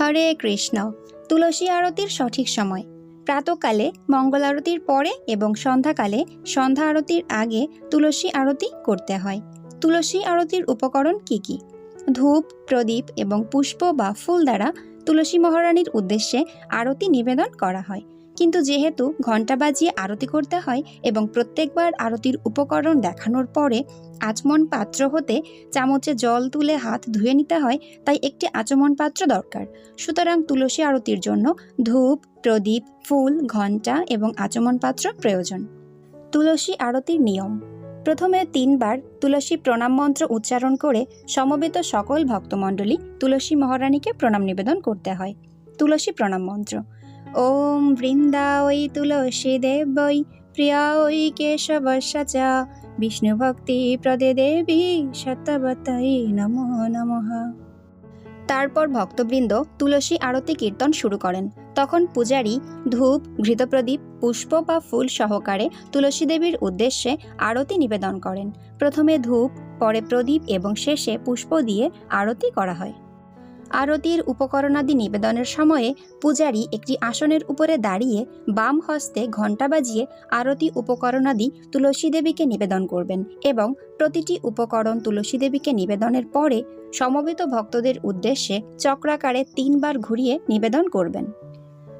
হরে কৃষ্ণ। তুলসী আরতির সঠিক সময়। প্রাতকালে, মঙ্গল আরতির পরে এবং সন্ধ্যাকালে, সন্ধ্যা আরতির আগে তুলসী আরতি করতে হয়। তুলসী আরতির উপকরণ কি কি? ধূপ, প্রদীপ এবং পুষ্প বা ফুল দ্বারা তুলসী মহারানীর উদ্দেশ্যে আরতি নিবেদন করা হয়। কিন্তু যেহেতু ঘণ্টা বাজিয়ে আরতি করতে হয় এবং প্রত্যেকবার আরতির উপকরণ দেখানোর পরে আচমন পাত্র হতে চামচে জল তুলে হাত ধুয়ে নিতে হয়, তাই একটি আচমন পাত্র দরকার। সুতরাং তুলসী আরতির জন্য ধূপ, প্রদীপ, ফুল, ঘণ্টা এবং আচমন পাত্র প্রয়োজন। তুলসী আরতির নিয়ম। প্রথমে তিনবার তুলসী প্রণাম মন্ত্র উচ্চারণ করে সমবেত সকল ভক্তমণ্ডলী তুলসী মহারানীকে প্রণাম নিবেদন করতে হয়। তুলসী প্রণাম মন্ত্র। ওই কেশবশ চ বিষ্ণু ভক্তি প্রদে দেবী, সত্যবতাই নমো নমঃ। তারপর ভক্তবৃন্দ তুলসী আরতি কীর্তন শুরু করেন। তখন পূজারী ধূপ, ঘৃতপ্রদীপ, পুষ্প বা ফুল সহকারে তুলসী দেবীর উদ্দেশ্যে আরতি নিবেদন করেন। প্রথমে ধূপ, পরে প্রদীপ এবং শেষে পুষ্প দিয়ে আরতি করা হয়। আরতির উপকরণাদি নিবেদনের সময়ে পূজারী একটি আসনের উপরে দাঁড়িয়ে বাম হস্তে ঘণ্টা বাজিয়ে আরতি উপকরণাদি তুলসী দেবীকে নিবেদন করবেন এবং প্রতিটি উপকরণ তুলসী দেবীকে নিবেদনের পরে সমবেত ভক্তদের উদ্দেশ্যে চক্রাকারে তিনবার ঘুরিয়ে নিবেদন করবেন।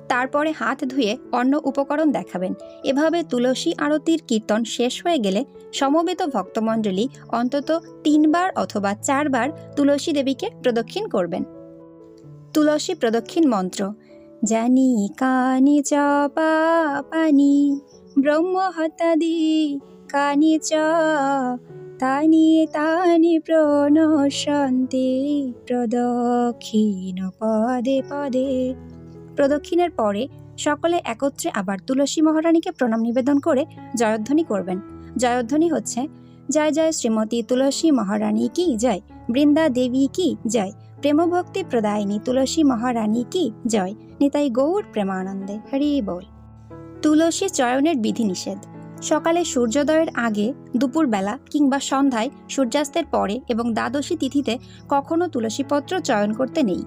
তারপরে হাত ধুয়ে অন্য উপকরণ দেখাবেন। এভাবে তুলসী আরতির কীর্তন শেষ হয়ে গেলে সমবেত ভক্তমণ্ডলী অন্তত তিনবার অথবা চারবার তুলসী দেবীকে প্রদক্ষিণ করবেন। তুলসী প্রদক্ষিণ মন্ত্র। জানি কানি চ পানি ব্রহ্ম হতাদি কানি চ, তানি তানি প্রণশন্তি প্রদক্ষিণ পদে পদে। প্রদক্ষিণের পরে সকলে একত্রে আবার তুলসী মহারানীকে প্রণাম নিবেদন করে জয়ধ্বনি করবেন। জয়ধ্বনি হচ্ছে, জয় জয় শ্রীমতী তুলসী মহারানী কি জয়, বৃন্দা দেবী কি জয়। প্রেমভক্তি প্রদায়িনী তুলসী মহারানী কি জয়। নিতাই গৌর প্রেমানন্দে। হরি বল। তুলসী চয়নের বিধিনিষেধ। সকালে সূর্যোদয়ের আগে দুপুরবেলা কিংবা সন্ধ্যায় সূর্যাস্তের পরে এবং দ্বাদশী তিথিতে কখনো তুলসীপত্র চয়ন করতে নেই।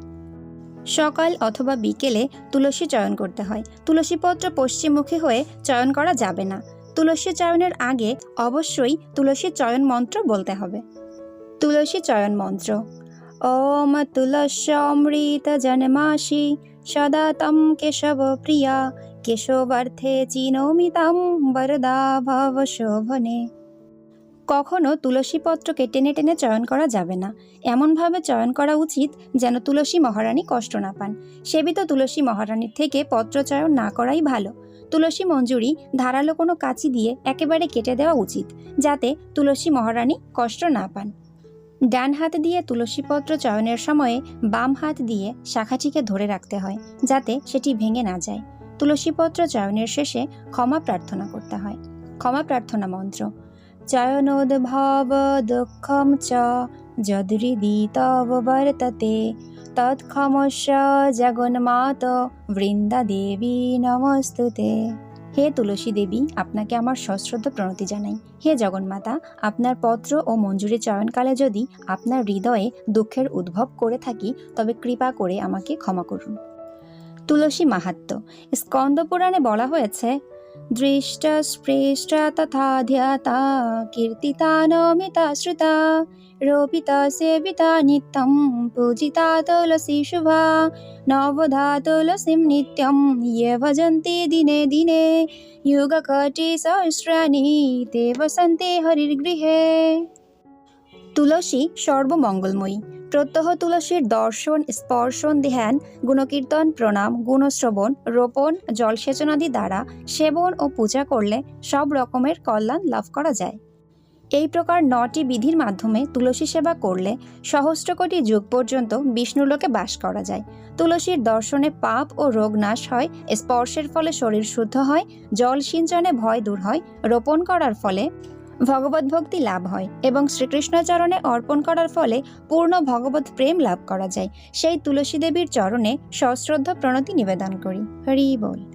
সকাল অথবা বিকেলে তুলসী চয়ন করতে হয়। তুলসীপত্র পশ্চিমমুখী হয়ে চয়ন করা যাবে না। তুলসী চয়নের আগে অবশ্যই তুলসী চয়ন মন্ত্র বলতে হবে। তুলসী চয়ন মন্ত্র। জন্মাসি সদা তম কেশব প্রিয়া কেশবার্থে চিনোমি তাম বরদা ভব শোভনে কখনো তুলসীপত্রকে টেনে টেনে চয়ন করা যাবে না। এমনভাবে চয়ন করা উচিত যেন তুলসী মহারানী কষ্ট না পান। সেবিত তুলসী মহারানীর থেকে পত্র চয়ন না করাই ভালো। তুলসী মঞ্জুরি ধারালো কোনো কাঁচি দিয়ে একেবারে কেটে দেওয়া উচিত, যাতে তুলসী মহারানী কষ্ট না পান। ডান হাত দিয়ে তুলসীপত্র চয়নের সময়ে বাম হাত দিয়ে শাখাটিকে ধরে রাখতে হয়, যাতে সেটি ভেঙে না যায়। তুলসীপত্র চয়নের শেষে ক্ষমা প্রার্থনা করতে হয়। ক্ষমা প্রার্থনা মন্ত্র। চয়নোদ্ভব দুঃখম চ, যদৃদি তৎক্ষমস্য জগন্মাত বৃন্দা দেবী নমস্তুতে। হে তুলসী দেবী, আপনাকে আমার সশ্রদ্ধ প্রণতি জানাই। হে জগন্মাতা, আপনার পত্র ও মঞ্জুরি চয়নকালে যদি আপনার হৃদয়ে দুঃখের উদ্ভব করে থাকি, তবে কৃপা করে আমাকে ক্ষমা করুন। তুলসী মাহাত্ম স্কন্দ পুরাণে বলা হয়েছে ধ্যাতা কীর্তিতা নমিতা শ্রুতা রোপিতা সেবিতা নিত্যম পূজিতা তুলসী শুভা নবধা তুলসীম নিত্যম ইয়ে ভজন্তি দিনে দিনে যুগকটি সহস্রাণি তে বসন্তে হরির গৃহে তুলসী সর্বমঙ্গলময়ী প্রত্যহ তুলসীর দর্শন, স্পর্শন, ধ্যান, গুণকীর্তন, প্রণাম, গুণশ্রবণ, রোপণ জলসেচনাদি দ্বারা সেবন ও পূজা করলে সব রকমের কল্যাণ লাভ করা যায়। এই প্রকার নটি বিধির মাধ্যমে তুলসী সেবা করলে সহস্র কোটি যুগ পর্যন্ত বিষ্ণুলোকে বাস করা যায়। তুলসীর দর্শনে পাপ ও রোগ নাশ হয়, স্পর্শের ফলে শরীর শুদ্ধ হয়, জল সিঞ্চনে ভয় দূর হয়, রোপণ করার ফলে ভগবত ভক্তি লাভ হয় এবং শ্রীকৃষ্ণচরণে অর্পণ করার ফলে পূর্ণ ভগবত প্রেম লাভ করা যায়। সেই তুলসী দেবীর চরণে সশ্রদ্ধ প্রণতি নিবেদন করি। হরি বল।